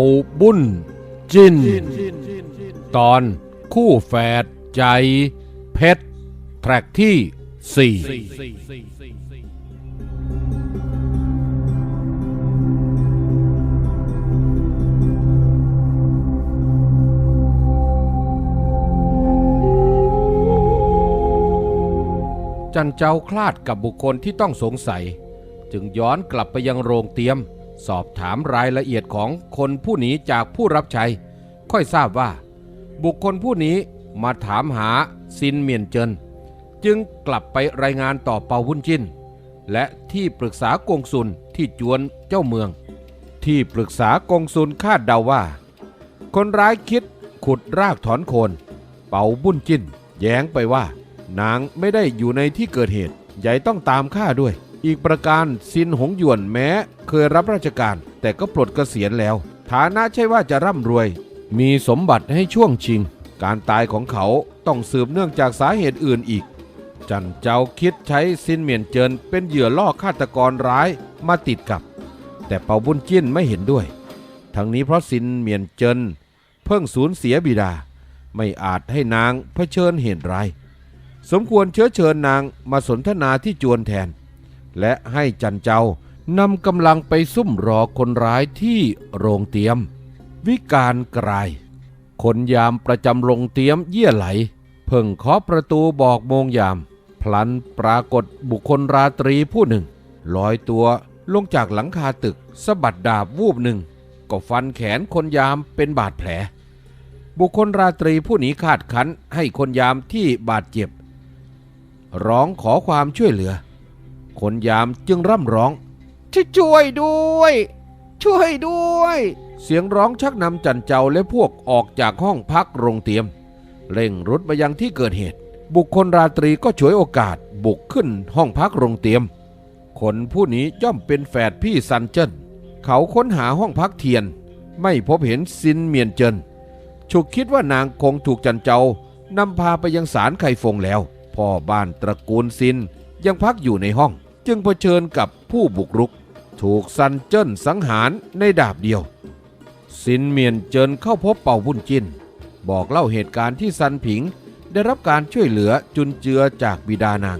าบุญจิน ตอนคู่แฝดใจเพชร แทร็กที่4จันเจ้าคลาดกับบุคคลที่ต้องสงสัย จึงย้อนกลับไปยังโรงเตรียม สอบถามรายละเอียดของคนผู้หนีจากผู้รับใช้ ค่อยทราบว่า บุคคลผู้นี้มาถามหาซินเมียนเจิน จึงกลับไปรายงานต่อเปาวุ้นจินและที่ปรึกษากงสุลที่จวนเจ้าเมือง ที่ปรึกษากงสุลคาดเดาว่า คนร้ายคิดขุดรากถอนโคน เปาบุญจินแย้งไปว่า นางไม่ได้อยู่ในที่เกิดเหตุใหญ่ต้องตามฆ่าด้วย อีกประการซินหงหยวนแม้เคยรับราชการ แต่ก็ปลดเกษียณแล้ว ฐานะใช่ว่าจะร่ำรวย มีสมบัติให้ช่วงชิง การตายของเขาต้องสืบเนื่องจากสาเหตุอื่นอีก จันเจ้าคิดใช้ซินเหมียนเจินเป็นเหยื่อล่อฆาตกรร้ายมาติดกับ แต่เปาบุญจิ้นไม่เห็นด้วย ทั้งนี้เพราะซินเหมียนเจินเพิ่งสูญเสียบิดา ไม่อาจให้นางเผชิญเหตุร้ายสมควรเชื้อเชิญนางมาสนทนาที่จวนแทน และให้จันเจ้านำกำลังไปซุ่มรอคนร้ายที่โรงเตียม วิการกราย คนยามประจำโรงเตียมเยี่ยไหล เพิ่งเคาะประตูบอกโมงยาม พลันปรากฏบุคคลราตรีผู้หนึ่งลอยตัวลงจากหลังคาตึกสะบัดดาบวูบหนึ่ง ก็ฟันแขนคนยามเป็นบาดแผล บุคคลราตรีผู้หนีคาดคันให้คนยามที่บาดเจ็บ ร้องขอความช่วยเหลือ คนยามจึงร่ำร้อง ช่วยด้วย ช่วยด้วย เสียงร้องชักนำจันเจ้าและพวกออกจากห้องพักโรงเตรียม เร่งรุดมายังที่เกิดเหตุ บุคคลราตรีก็ฉวยโอกาสบุกขึ้นห้องพักโรงเตรียม คนผู้นี้ย่อมเป็นแฝดพี่ซันเจิ้นเขาค้นหาห้องพักเทียน ไม่พบเห็นซินเมียนเจินฉุกคิดว่านางคงถูกจันเจ้านำพาไปยังศาลไข่ฟงแล้ว พ่อบ้านตระกูลซินยังพักอยู่ในห้อง จึงเผชิญกับผู้บุกรุก ถูกซันเจิ้นสังหารในดาบเดียวซินเมียนเจินเข้าพบเป่าบุญจิน บอกเล่าเหตุการณ์ที่ซันผิงได้รับการช่วยเหลือจุนเจือจากบิดานาง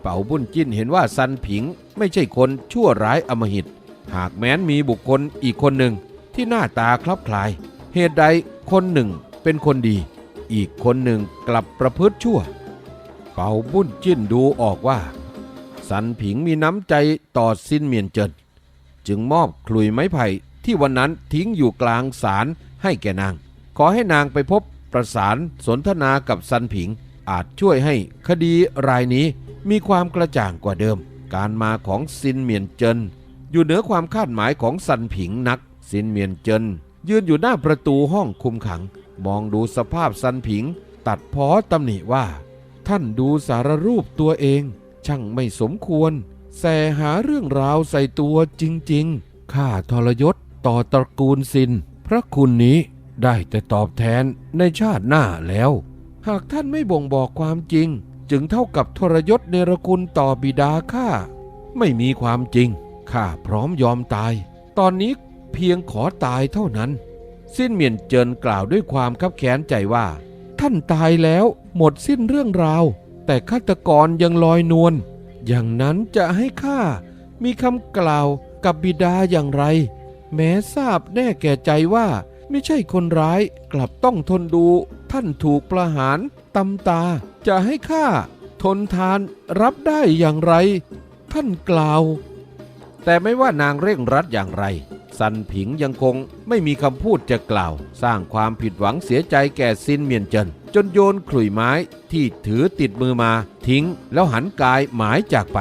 เป่าบุญจินเห็นว่าซันผิงไม่ใช่คนชั่วร้ายอมหิต หากแม้นมีบุคคลอีกคนหนึ่งที่หน้าตาคลับคลาย เหตุใดคนหนึ่งเป็นคนดี อีกคนหนึ่งกลับประพฤติชั่ว เป่าบุญจิ้นดูออกว่า สันผิงมีน้ำใจต่อซินเมียนเจิน จึงมอบขลุยไม้ไผ่ที่วันนั้นทิ้งอยู่กลางศาลให้แก่นาง ขอให้นางไปพบประสานสนทนากับซันผิง อาจช่วยให้คดีรายนี้มีความกระจ่างกว่าเดิม การมาของซินเมียนเจิน อยู่เหนือความคาดหมายของซันผิงนัก ซินเมียนเจิน ยืนอยู่หน้าประตูห้องคุมขัง มองดูสภาพซันผิง ตัดพ้อตำหนิว่า ท่านดูสารรูปตัวเอง ช่างไม่สมควร แสหาเรื่องราวใส่ตัวจริงๆ ข้าทรยศต่อตระกูลซิน พระคุณนี้ได้แต่ตอบแทนในชาติหน้าแล้ว หากท่านไม่บ่งบอกความจริง จึงเท่ากับทรยศเนรคุณต่อบิดาข้า ไม่มีความจริง ข้าพร้อมยอมตาย ตอนนี้เพียงขอตายเท่านั้น สิ้นเมียนเจินกล่าวด้วยความคับแค้นใจว่า ท่านตายแล้วหมดสิ้นเรื่องราว แต่ฆาตกรยังลอยนวลอย่างนั้นจะให้ข้ามีคำกล่าวกับบิดาอย่างไร แม้ทราบแน่แก่ใจว่าไม่ใช่คนร้ายกลับต้องทนดูท่านถูกประหารตำตาจะให้ข้าทนทานรับได้อย่างไร ท่านกล่าว แต่ไม่ว่านางเร่งรัดอย่างไร สันผิงยังคงไม่มีคำพูดจะกล่าว สร้างความผิดหวังเสียใจแก่ซินเมียนเจิน จนโยนขลุ่ยไม้ที่ถือติดมือมา ทิ้งแล้วหันกายหมายจากไป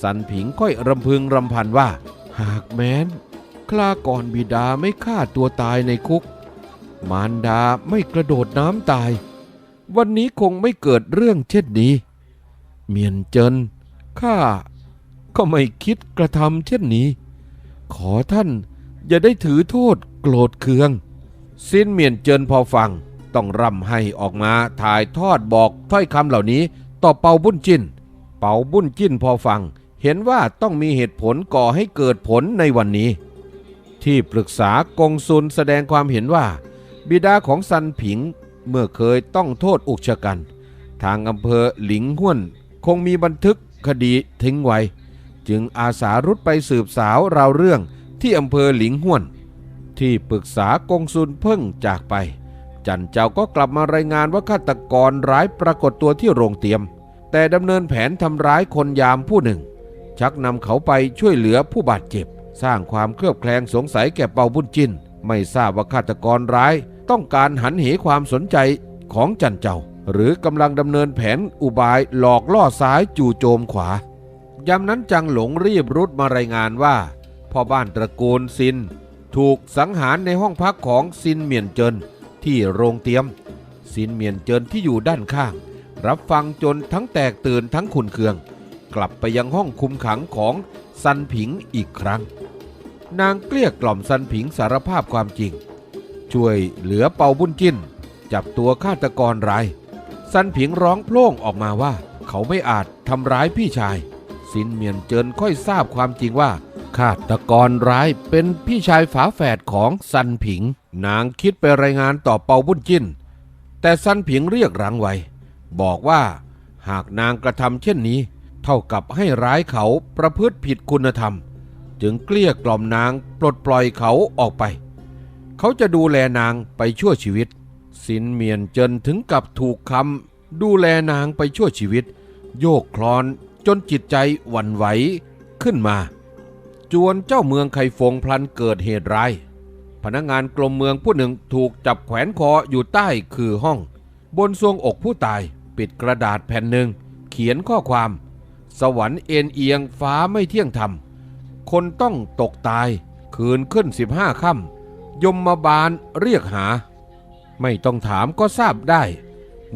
สันผิงค่อยรำพึงรำพันว่า หากแม้นคลาก่อนบิดาไม่ฆ่าตัวตายในคุก มารดาไม่กระโดดน้ำตาย วันนี้คงไม่เกิดเรื่องเช่นนี้ เมียนเจินข้าก็ไม่คิดกระทำเช่นนี้ ขอท่านอย่าได้ถือโทษโกรธเคืองสิ้นเมียนเจินพอฟังต้องร่ำให้ออกมาถ่ายทอดบอกถ้อยคำเหล่านี้ต่อเปาบุญจินเปาบุญจินพอฟัง เห็นว่าต้องมีเหตุผลก่อให้เกิดผลในวันนี้ทที่ปรึกษากงซุนแสดงความเห็นว่า บิดาของซันผิงเมื่อเคยต้องโทษอุกชะกัน ทางอำเภอหลิงห้วน คงมีบันทึกคดีทิ้งไว้ จึงอาสารุดไปสืบสาวราวเรื่องที่อำเภอหลิงห้วน ที่ปรึกษากงซุนเพิ่งจากไป จันเจ้าก็กลับมารายงานว่าฆาตกรร้ายปรากฏตัวที่โรงเตรียม แต่ดำเนินแผนทำร้ายคนยามผู้หนึ่ง ชักนำเขาไปช่วยเหลือผู้บาดเจ็บ สร้างความเคลือบแคลงสงสัยแก่เปาบุญจินไม่ทราบว่าฆาตกรร้ายต้องการหันเหความสนใจของจันเจ้า หรือกำลังดำเนินแผนอุบายหลอกล่อซ้ายจู่โจมขวา ยามนั้นจังหลงรีบรุดมารายงานว่าพ่อบ้านตระกูลซิน ถูกสังหารในห้องพักของซินเมียนเจินที่โรงเตรียม ซินเมียนเจินที่อยู่ด้านข้าง รับฟังจนทั้งแตกตื่นทั้งขุนเคือง กลับไปยังห้องคุมขังของซันผิงอีกครั้ง นางเกลี้ยกล่อมซันผิงสารภาพความจริง ช่วยเหลือเปาบุญจินจับตัวฆาตกรรายซันผิงร้องโพล่งออกมาว่า เขาไม่อาจทำร้ายพี่ชาย สินเมียนเจินค่อยทราบความจริงว่าฆาตกรร้ายเป็นพี่ชายฝาแฝดของซันผิง นางคิดไปรายงานต่อเปาบุญจินแต่ซันผิงเรียกรังไว้ บอกว่าหากนางกระทำเช่นนี้ เท่ากับให้ร้ายเขาประพฤติผิดคุณธรรม จึงเกลี้ยกล่อมนางปลดปล่อยเขาออกไป เขาจะดูแลนางไปชั่วชีวิต สินเมียนเจินถึงกับถูกคำดูแลนางไปชั่วชีวิต โยกคลอน จนจิตใจหวั่นไหวขึ้นมา จวนเจ้าเมืองไคฟงพลันเกิดเหตุร้าย พนักงานกรมเมืองผู้หนึ่งถูกจับแขวนคออยู่ใต้คือห้อง บนทรวงอกผู้ตายปิดกระดาษแผ่นหนึ่ง เขียนข้อความ สวรรค์เอ็นเอียงฟ้าไม่เที่ยงธรรม คนต้องตกตายคืนขึ้นสิบห้าค่ำยมมาบาลเรียกหา ไม่ต้องถามก็ทราบได้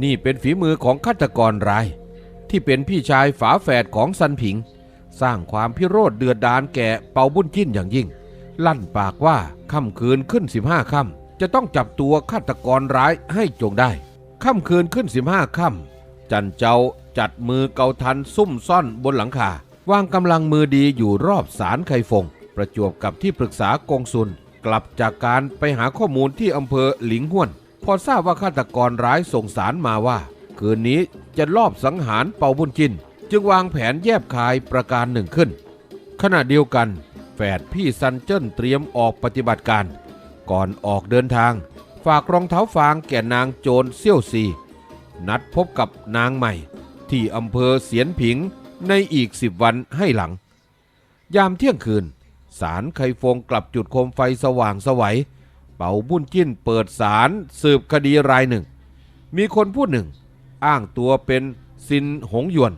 นี่เป็นฝีมือของฆาตกรราย ที่เป็นพี่ชายฝาแฝดของซันผิง สร้างความพิโรธเดือดดาลแก่เปาบุญจิ้นอย่างยิ่ง ลั่นปากว่าค่ำคืนขึ้นสิบห้าค่ำจะต้องจับตัวฆาตกรร้ายให้จงได้ ค่ำคืนขึ้นสิบห้าค่ำจันเจ้าจัดมือเกาทันซุ่มซ่อนบนหลังคาวางกำลังมือดีอยู่รอบศาลไคฟง ประจวบกับที่ปรึกษากงสุลกลับจากการไปหาข้อมูลที่อำเภอหลิงห้วน พอทราบว่าฆาตกรร้ายส่งสารมาว่า คืนนี้จะลอบสังหารเปาบุญจิน จึงวางแผนแยบคายประการหนึ่งขึ้น ขณะเดียวกัน แฝดพี่ซันเจิ้นเตรียมออกปฏิบัติการ ก่อนออกเดินทาง ฝากรองเท้าฟางแก่นางโจรเซี่ยวซี นัดพบกับนางใหม่ ที่อำเภอเสียนผิงในอีกสิบวันให้หลัง ยามเที่ยงคืน สารไคฟงกลับจุดโคมไฟสว่างสวัยเป่าบุญจิ้นเปิดสารสืบคดีรายหนึ่ง มีคนผู้หนึ่ง อ้างตัวเป็นซินหงหยวน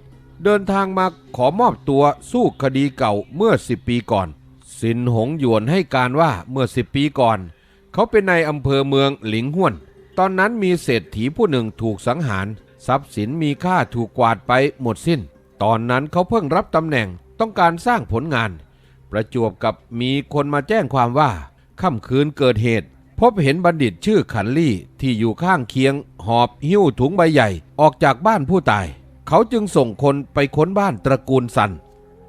เดินทางมาขอมอบตัวสู้คดีเก่าเมื่อ 10 ปีก่อน ซินหงหยวนให้การว่าเมื่อ 10 ปีก่อน เขาเป็นนายอำเภอเมืองหลิงห้วน ตอนนั้นมีเศรษฐีผู้หนึ่งถูกสังหาร ทรัพย์สินมีค่าถูกกวาดไปหมดสิ้น ตอนนั้นเขาเพิ่งรับตำแหน่งต้องการสร้างผลงาน ประจวบกับมีคนมาแจ้งความว่าค่ำคืนเกิดเหตุ พบเห็นบัณฑิตชื่อขันลี่ที่อยู่ข้างเคียง หอบหิ้วถุงใบใหญ่ออกจากบ้านผู้ตาย เขาจึงส่งคนไปค้นบ้านตระกูลสัน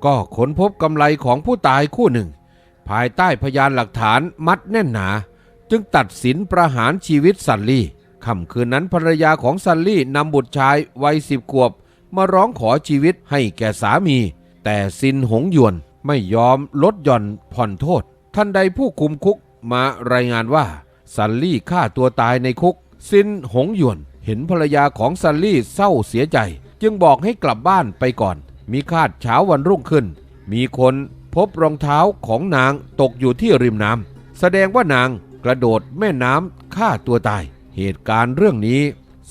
ก็ค้นพบกำไรของผู้ตายคู่หนึ่ง ภายใต้พยานหลักฐานมัดแน่นหนา จึงตัดสินประหารชีวิตซันลี่ค่ำคืนนั้นภรรยาของซันลี่นำบุตรชายวัยสิบขวบ มาร้องขอชีวิตให้แก่สามี แต่ซินหงหยวนไม่ยอมลดหย่อนผ่อนโทษทันใดผู้คุมคุก มารายงานว่าซันลี่ฆ่าตัวตายในคุก ซินหงหยวน เห็นภรรยาของซันลี่เศร้าเสียใจ จึงบอกให้กลับบ้านไปก่อน มีคาดเช้าวันรุ่งขึ้น มีคนพบรองเท้าของนางตกอยู่ที่ริมน้ำแสดงว่านางกระโดดแม่น้ำฆ่าตัวตาย เหตุการณ์เรื่องนี้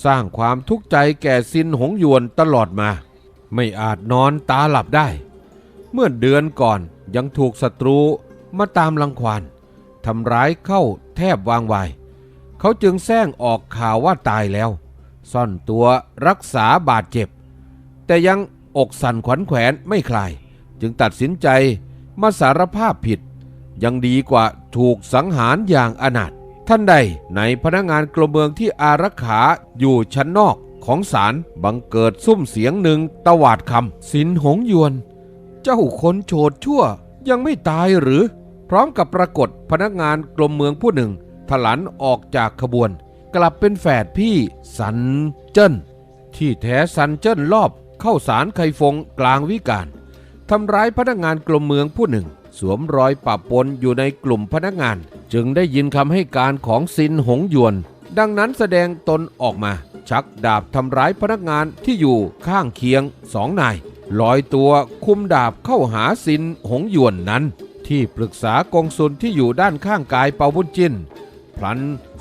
สร้างความทุกข์ใจแก่ซินหงหยวนตลอดมา ไม่อาจนอนตาหลับได้ เมื่อเดือนก่อนยังถูกศัตรูมาตามลังควาน ทำร้ายเข้าแทบวางวาย เขาจึงแซงออกข่าวว่าตายแล้ว ซ่อนตัวรักษาบาดเจ็บ แต่ยังอกสั่นขวัญแขวนไม่คลาย จึงตัดสินใจมาสารภาพผิด ยังดีกว่าถูกสังหารอย่างอนาถท่านใดในพนักงานกรมเมืองที่อารักขาอยู่ชั้นนอกของศาลบังเกิดซุ่มเสียงหนึ่งตวาดคำสินหงยวน เจ้าคนโฉดชั่วยังไม่ตายหรือ พร้อมกับปรากฏพนักงานกรมเมืองผู้หนึ่งถลันออกจากขบวน กลับเป็นแฝดพี่สันเจิ้นที่แท้สันเจิ้นรอบเข้าสารไคฟงกลางวิการทำร้ายพนักงานกรมเมืองผู้หนึ่ง สวมรอยปะปนอยู่ในกลุ่มพนักงาน จึงได้ยินคำให้การของซินหงหยวน ดังนั้นแสดงตนออกมา ชักดาบทำร้ายพนักงานที่อยู่ข้างเคียงสองนายลอยตัวคุมดาบเข้าหาซินหงหยวนนั้น ที่ปรึกษากงสุลที่อยู่ด้านข้างกายเปาบุญจินพลัน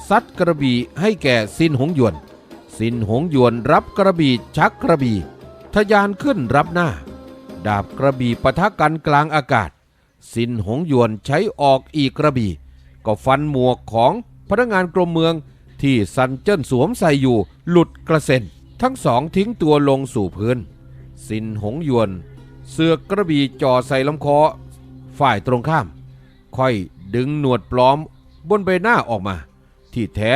ซัดกระบี่ให้แก่ซินหงหยวน ซินหงหยวนรับกระบี่ชักกระบี่ทะยานขึ้นรับหน้า ดาบกระบี่ปะทะกันกลางอากาศ สินหงหยวนใช้ออกอีกกระบี่ ก็ฟันหมวกของพนักงานกรมเมืองที่ซันเจิ้นสวมใส่อยู่หลุดกระเซ็น ทั้งสองทิ้งตัวลงสู่พื้น สินหงหยวน เสือกกระบี่จ่อใส่ลำคอ ฝ่ายตรงข้าม ค่อยดึงหนวดปลอมบนใบหน้าออกมา ที่แท้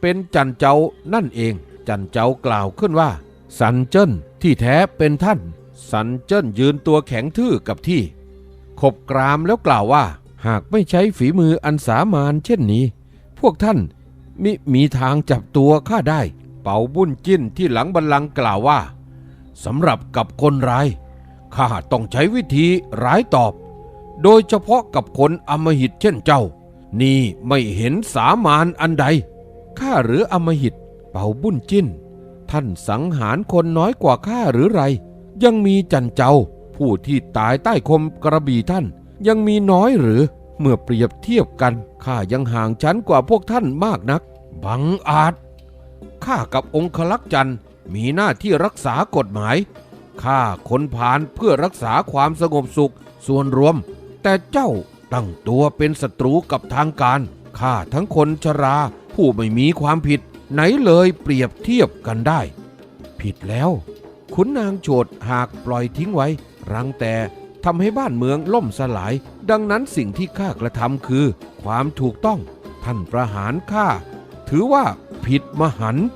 เป็นจันเจ้านั่นเอง จันเจ้ากล่าวขึ้นว่า สันเจิ้นที่แท้เป็นท่าน สันเจิ้นยืนตัวแข็งทื่อกับที่ขบกรามแล้วกล่าวว่า หากไม่ใช้ฝีมืออันสามานเช่นนี้ พวกท่านมิมีทางจับตัวข้าได้ เป่าบุญจิ้นที่หลังบัลลังกล่าวว่าสำหรับกับคนร้ายข้าต้องใช้วิธีร้ายตอบ โดยเฉพาะกับคนอมหิตเช่นเจ้า นี่ไม่เห็นสามานอันใด ข้าหรืออมหิตเป่าบุญจิ้น ท่านสังหารคนน้อยกว่าข้าหรือไร ยังมีจันเจ้า ผู้ที่ตายใต้คมกระบี่ท่าน ยังมีน้อยหรือ เมื่อเปรียบเทียบกันข้ายังห่างชั้นกว่าพวกท่านมากนัก บังอาจ ข้ากับองคลักษ์จันทร์มีหน้าที่รักษากฎหมาย ข้าคนผ่านเพื่อรักษาความสงบสุขส่วนรวม แต่เจ้าตั้งตัวเป็นศัตรูกับทางการข้าทั้งคนชรา ผู้ไม่มีความผิด ไหนเลยเปรียบเทียบกันได้ ผิดแล้วขุนนางโฉดหากปล่อยทิ้งไว้ รังแต่ทำให้บ้านเมืองล่มสลาย ดังนั้นสิ่งที่ข้ากระทำคือ ความถูกต้อง ท่านประหารข้าถือว่าผิดมหันต์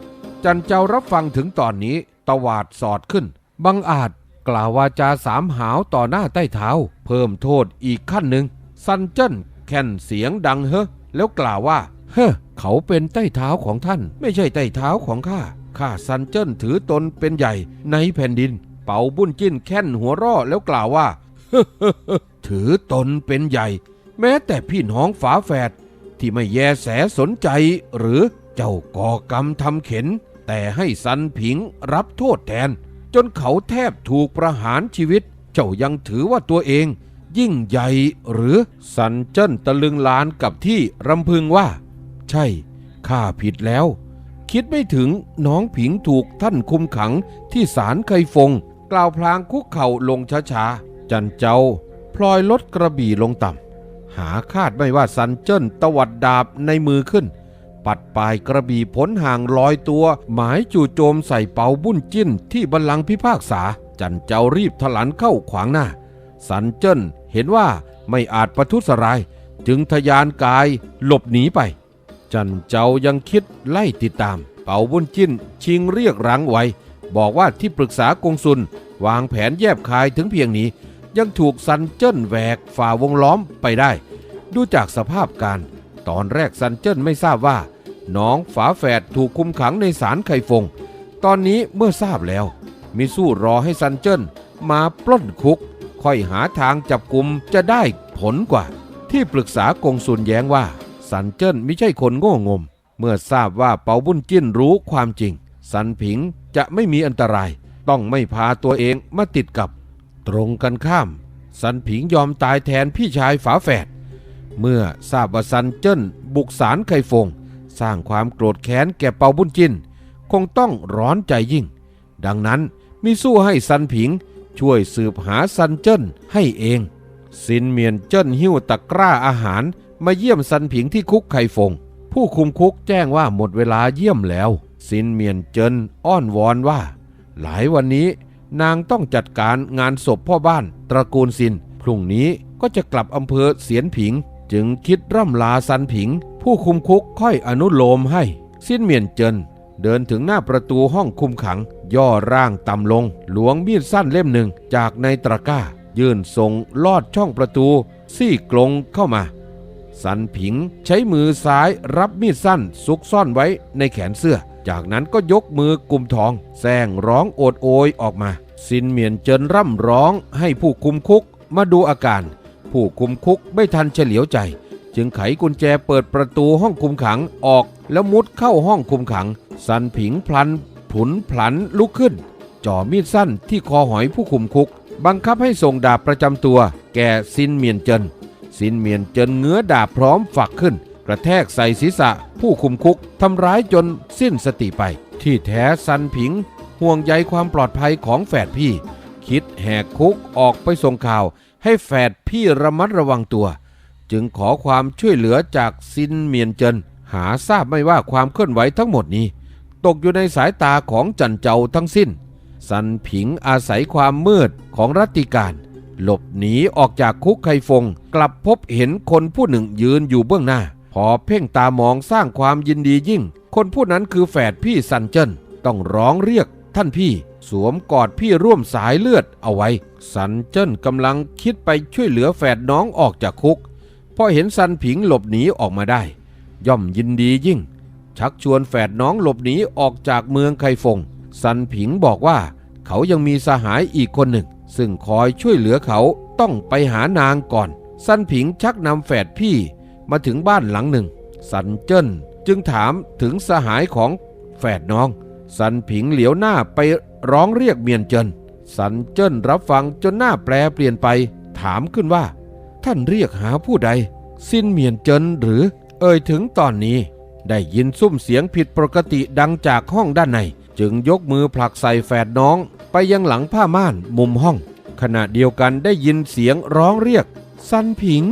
จันเจ้ารับฟังถึงตอนนี้ตวาดสอดขึ้น บังอาจ กล่าววาจาสามหาวต่อหน้าใต้เท้า เพิ่มโทษอีกขั้นหนึ่งซันเจิ้นแค่นเสียงดังเฮ้อแล้วกล่าวว่า เฮ้อเขาเป็นใต้เท้าของท่าน ไม่ใช่ใต้เท้าของข้าข้าซันเจิ้นถือตนเป็นใหญ่ในแผ่นดิน เป่าบุญจิ้นแค่นหัวร่อแล้วกล่าวว่าถือตนเป็นใหญ่ แม้แต่พี่น้องฝาแฝดที่ไม่แยแสสนใจ หรือเจ้าก่อกรรมทำเข็น แต่ให้สันผิงรับโทษแทน จนเขาแทบถูกประหารชีวิต เจ้ายังถือว่าตัวเอง ยิ่งใหญ่หรือสันเจิ้นตะลึงลานกับที่รำพึงว่า ใช่ข้าผิดแล้ว คิดไม่ถึงน้องผิงถูกท่านคุมขังที่ศาลไคฟง กล่าวพลางคุกเข่าลงช้าๆ จันเจ้า พลอยลดกระบี่ลงต่ำหาคาดไม่ว่าซันเจิ้นตวัดดาบในมือขึ้น ปัดปลายกระบี่พ้นห่างลอยตัว หมายจู่โจมใส่เปาบุญจิ้นที่บัลลังก์พิพากษา จันเจ้ารีบถลันเข้าขวางหน้า สันเจิ้นเห็นว่าไม่อาจประทุษร้าย จึงทะยานกายหลบหนีไป จันเจ้ายังคิดไล่ติดตาม เปาบุญจิ้นชิงเรียกรังไว้ บอกว่าที่ปรึกษากงสุลวางแผนแยบคายถึงเพียงนี้ ยังถูกซันเจิ้นแหวกฝ่าวงล้อมไปได้ ดูจากสภาพการ ตอนแรกซันเจิ้นไม่ทราบว่า น้องฝาแฝดถูกคุมขังในศาลไคฟง ตอนนี้เมื่อทราบแล้ว มิสู้รอให้ซันเจิ้นมาปล้นคุก ค่อยหาทางจับกลุ่มจะได้ผลกว่า ที่ปรึกษากงสุลแย้งว่าสันเจิ้นไม่ใช่คนโง่งม เมื่อทราบว่าเปาบุญจิ้นรู้ความจริงสันผิงจะไม่มีอันตราย ต้องไม่พาตัวเองมาติดกับ ตรงกันข้ามสันผิงยอมตายแทนพี่ชายฝาแฝดเมื่อทราบว่าซันเจิ้นบุกสารไคฟง สร้างความโกรธแค้นแก่เปาบุญจิน คงต้องร้อนใจยิ่ง ดังนั้นมิสู้ให้ซันผิง ช่วยสืบหาซันเจิ้นให้เอง ซินเมียนเจิ้นหิ้วตะกร้าอาหาร มาเยี่ยมซันผิงที่คุกไคฟง ผู้คุมคุกแจ้งว่าหมดเวลาเยี่ยมแล้ว ซินเมียนเจิ้นอ้อนวอนว่า หลายวันนี้นางต้องจัดการงานศพพ่อบ้านตระกูลซิน พรุ่งนี้ก็จะกลับอำเภอเสียนผิง จึงคิดร่ำลาซันผิง ผู้คุมคุกค่อยอนุโลมให้ สิ้นเมียนเจิน เดินถึงหน้าประตูห้องคุมขัง ย่อร่างต่ำลง หลวงมีดสั้นเล่มหนึ่งจากในตะกร้า ยื่นทรงลอดช่องประตู ซี่กลงเข้ามา สันผิงใช้มือซ้ายรับมีดสั้นซุกซ่อนไว้ในแขนเสื้อ จากนั้นก็ยกมือกุมทองแซงร้องโอดโอยออกมาซินเหมียนเจินร่ำร้องให้ผู้คุมคุกมาดูอาการ ผู้คุมคุกไม่ทันเฉลียวใจ จึงไขกุญแจเปิดประตูห้องคุมขังออกแล้วมุดเข้าห้องคุมขัง สันผิงพลันผุนพลันลุกขึ้น จ่อมีดสั้นที่คอหอยผู้คุมคุก บังคับให้ส่งดาบประจำตัว แก่ซินเมียนเจินซินเมียนเจินเงื้อดาบพร้อมฝักขึ้น กระแทกใส่ศีรษะ ผู้คุมคุกทำร้ายจนสิ้นสติไป ที่แท้ซันผิง ห่วงใยความปลอดภัยของแฝดพี่ คิดแหกคุกออกไปส่งข่าว ให้แฝดพี่ระมัดระวังตัว จึงขอความช่วยเหลือจากซินเมียนเจิน หาทราบไม่ว่าความเคลื่อนไหวทั้งหมดนี้ ตกอยู่ในสายตาของจันเจ้าทั้งสิ้น สันผิงอาศัยความมืดของรัติการ หลบหนีออกจากคุกไคฟง กลับพบเห็นคนผู้หนึ่งยืนอยู่เบื้องหน้า พอเพ่งตามองสร้างความยินดียิ่ง คนผู้นั้นคือแฝดพี่ซันเจินต้องร้องเรียกท่านพี่ สวมกอดพี่ร่วมสายเลือดเอาไว้ซันเจิ้นกำลังคิดไปช่วยเหลือแฝดน้องออกจากคุกพอเห็นซันผิงหลบหนีออกมาได้ ย่อมยินดียิ่ง ชักชวนแฝดน้องหลบหนีออกจากเมืองไคฟงซันผิงบอกว่า เขายังมีสหายอีกคนหนึ่ง ซึ่งคอยช่วยเหลือเขาต้องไปหานางก่อนซันผิงชักนำแฝดพี่มาถึงบ้านหลังหนึ่งซันเจิ้นจึงถามถึงสหายของแฝดน้องซันผิงเหลียวหน้าไป ร้องเรียกเมียนเจินซันเจิ้นรับฟังจนหน้าแปลเปลี่ยนไป ถามขึ้นว่า ท่านเรียกหาผู้ใด สิ้นเมียนเจินหรือ เอ่ยถึงตอนนี้ ได้ยินซุ้มเสียงผิดปกติดังจากห้องด้านใน จึงยกมือผลักใส่แฝดน้องไปยังหลังผ้าม่านมุมห้อง ขณะเดียวกันได้ยินเสียงร้องเรียกซันผิง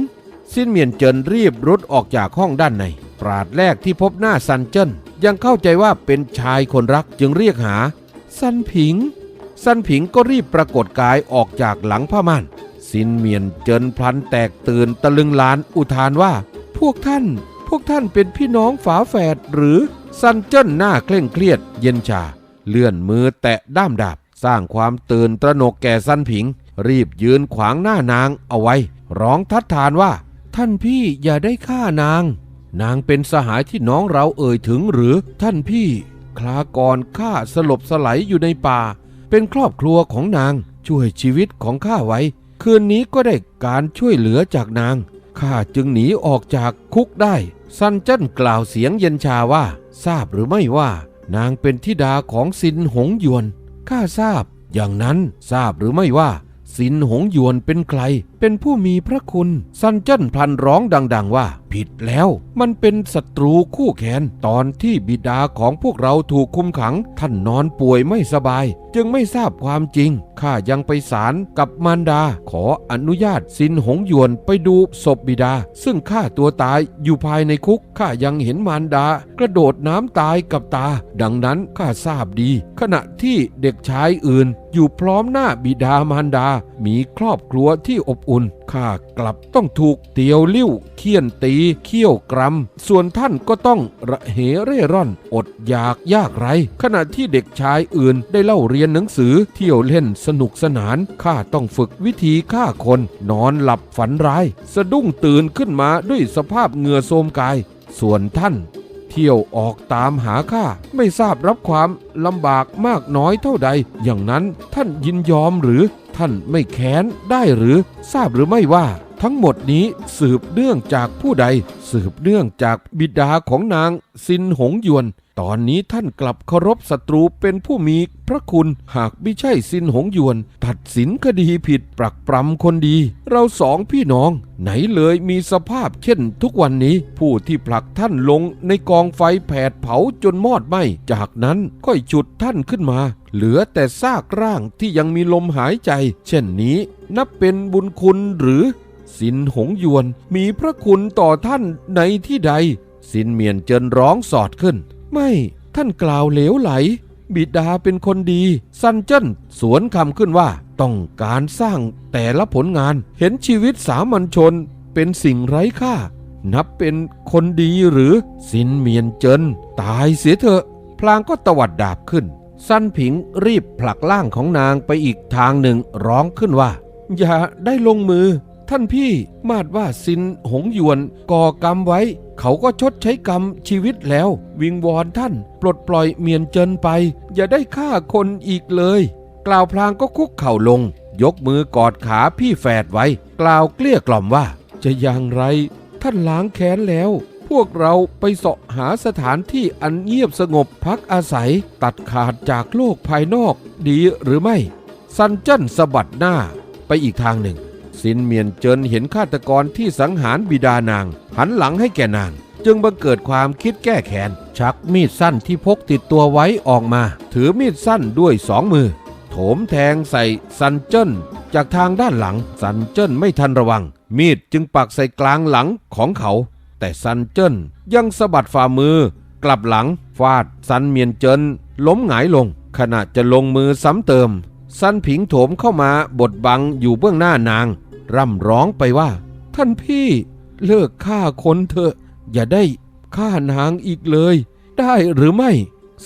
สิ้นเมียนเจินรีบรุดออกจากห้องด้านใน ปราดแรกที่พบหน้าซันเจิ้นยังเข้าใจว่าเป็นชายคนรักจึงเรียกหา ซันผิง ซันผิงก็รีบปรากฏกายออกจากหลังผ้าม่านสินเมียนเจินพลันแตกตื่นตะลึงลานอุทานว่า พวกท่าน พวกท่านเป็นพี่น้องฝาแฝดหรือซันเจิ้นหน้าเคร่งเครียด เย็นชา เลื่อนมือแตะด้ามดาบ สร้างความตื่นตระหนกแก่ซันผิง รีบยืนขวางหน้านางเอาไว้ ร้องทัดทานว่า ท่านพี่อย่าได้ฆ่านาง นางเป็นสหายที่น้องเราเอ่ยถึงหรือท่านพี่ คลาก่อนข้าสลบสไลด์อยู่ในป่า เป็นครอบครัวของนางช่วยชีวิตของข้าไว้ คืนนี้ก็ได้การช่วยเหลือจากนางข้าจึงหนีออกจากคุกได้ซันเจิ้นกล่าวเสียงเย็นชาว่า ทราบหรือไม่ว่า นางเป็นธิดาของซินหงยวนข้าทราบ อย่างนั้นทราบหรือไม่ว่าสินหงยวนเป็นใคร เป็นผู้มีพระคุณ ซันเจิ้นพลันร้องดัง ๆ ว่า ผิดแล้ว มันเป็นศัตรูคู่แค้นตอนที่บิดาของพวกเราถูกคุมขัง ท่านนอนป่วยไม่สบาย จึงไม่ทราบความจริงข้ายังไปศาลกับมารดา ขออนุญาตสินหงหยวนไปดูศพบิดา ซึ่งฆ่าตัวตายอยู่ภายในคุกข้ายังเห็นมารดา กระโดดน้ำตายกับตา ดังนั้นข้าทราบดี ขณะที่เด็กชายอื่น อยู่พร้อมหน้าบิดามารดา มีครอบครัวที่อบอุ่นข้ากลับต้องถูกเตียวลิ้วเคี่ยนตีเคี่ยวกรำส่วนท่านก็ต้องระเหเร่ร่อน อดอยากยากไร ขณะที่เด็กชายอื่นได้เล่าเรียนหนังสือเที่ยวเล่นสนุกสนานข้าต้องฝึกวิธีฆ่าคน นอนหลับฝันร้าย สะดุ้งตื่นขึ้นมาด้วยสภาพเหงื่อโทรมกาย ส่วนท่านเที่ยวออกตามหาข้าไม่ทราบรับความลำบากมากน้อยเท่าใด อย่างนั้นท่านยินยอมหรือ ท่านไม่แค้นได้หรือทราบหรือไม่ว่า ทั้งหมดนี้สืบเนื่องจากผู้ใด สืบเนื่องจากบิดาของนางซินหงยวน ตอนนี้ท่านกลับเคารพศัตรูเป็นผู้มีพระคุณหากไม่ใช่ซินหงยวน ตัดสินคดีผิดปรักปรำคนดี เราสองพี่น้อง ไหนเลยมีสภาพเช่นทุกวันนี้ผู้ที่ผลักท่านลงในกองไฟแผดเผาจนมอดไหมจากนั้นค่อยจุดท่านขึ้นมา เหลือแต่ซากร่างที่ยังมีลมหายใจ เช่นนี้นับเป็นบุญคุณหรือ สินหงยวนมีพระคุณต่อท่านในที่ใด สินเมียนเจินร้องสอดขึ้น ไม่ท่านกล่าวเหลวไหล บิดาเป็นคนดีซันเจิ้นสวนคำขึ้นว่า ต้องการสร้างแต่ละผลงานเห็นชีวิตสามัญชนเป็นสิ่งไร้ค่า นับเป็นคนดีหรือสินเมียนเจินตายเสียเถอะ พลางก็ตวัดดาบขึ้นสั้นผิงรีบผลักล่างของนางไปอีกทางหนึ่งร้องขึ้นว่า อย่าได้ลงมือ ท่านพี่มาดว่าสินหงยวนก่อกรรมไว้ เขาก็ชดใช้กรรมชีวิตแล้ว วิงวอนท่าน ปลดปล่อยเมียนเจินไป อย่าได้ฆ่าคนอีกเลย กล่าวพลางก็คุกเข่าลง ยกมือกอดขาพี่แฝดไว้ กล่าวเกลี้ยกล่อมว่า จะอย่างไร ท่านล้างแค้นแล้ว พวกเราไปเสาะหาสถานที่อันเงียบสงบพักอาศัย ตัดขาดจากโลกภายนอก ดีหรือไม่ซันเจิ้นสะบัดหน้าไปอีกทางหนึ่ง ซินเมียนเจินเห็นฆาตกรที่สังหารบิดานาง หันหลังให้แก่นาง จึงบังเกิดความคิดแก้แค้นชักมีดสั้นที่พกติดตัวไว้ออกมา ถือมีดสั้นด้วยสองมือ โถมแทงใส่ซันเจิ้นจากทางด้านหลังซันเจิ้นไม่ทันระวัง มีดจึงปักใส่กลางหลังของเขา แต่ซันเจิ้นยังสะบัดฝ่ามือ กลับหลังฟาดซันเมียนเจินล้มหงายลง ขณะจะลงมือซ้ำเติมซันผิงโถมเข้ามาบดบังอยู่เบื้องหน้านาง ร่ำร้องไปว่า ท่านพี่เลิกฆ่าคนเถอะ อย่าได้ฆ่านางอีกเลย ได้หรือไม่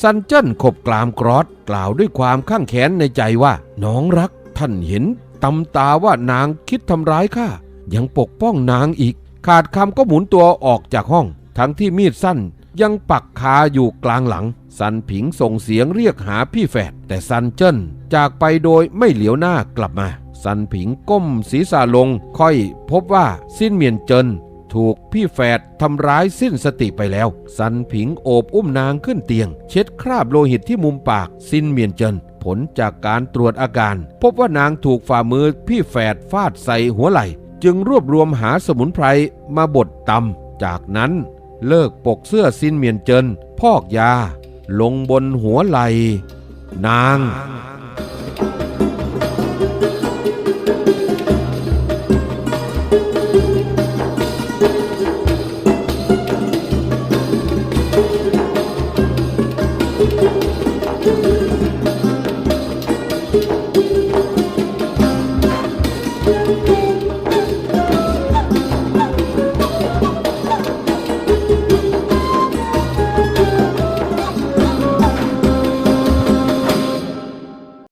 ซันเจิ้นขบกลามกรอดกล่าวด้วยความข้างแค้นในใจว่า น้องรักท่านเห็นตำตาว่านางคิดทำร้ายข้ายังปกป้องนางอีก ขาดคำก็หมุนตัวออกจากห้อง ทั้งที่มีดสั้นยังปักคาอยู่กลางหลัง ซันผิงส่งเสียงเรียกหาพี่แฝดแต่ซันเจิ้นจากไปโดยไม่เหลียวหน้ากลับมา ซันผิงก้มศีรษะลง ค่อยพบว่าสิ้นเมียนเจินถูกพี่แฝดทำร้ายสิ้นสติไปแล้วซันผิงโอบอุ้มนางขึ้นเตียง เช็ดคราบโลหิตที่มุมปากสิ้นเมียนเจินผลจากการตรวจอาการ พบว่านางถูกฝ่ามือพี่แฝดฟาดใส่หัวไหล่ จึงรวบรวมหาสมุนไพรมาบดตำจากนั้นเลิกปกเสื้อซินเมียนเจินพอกยา ลงบนหัวไหล่นาง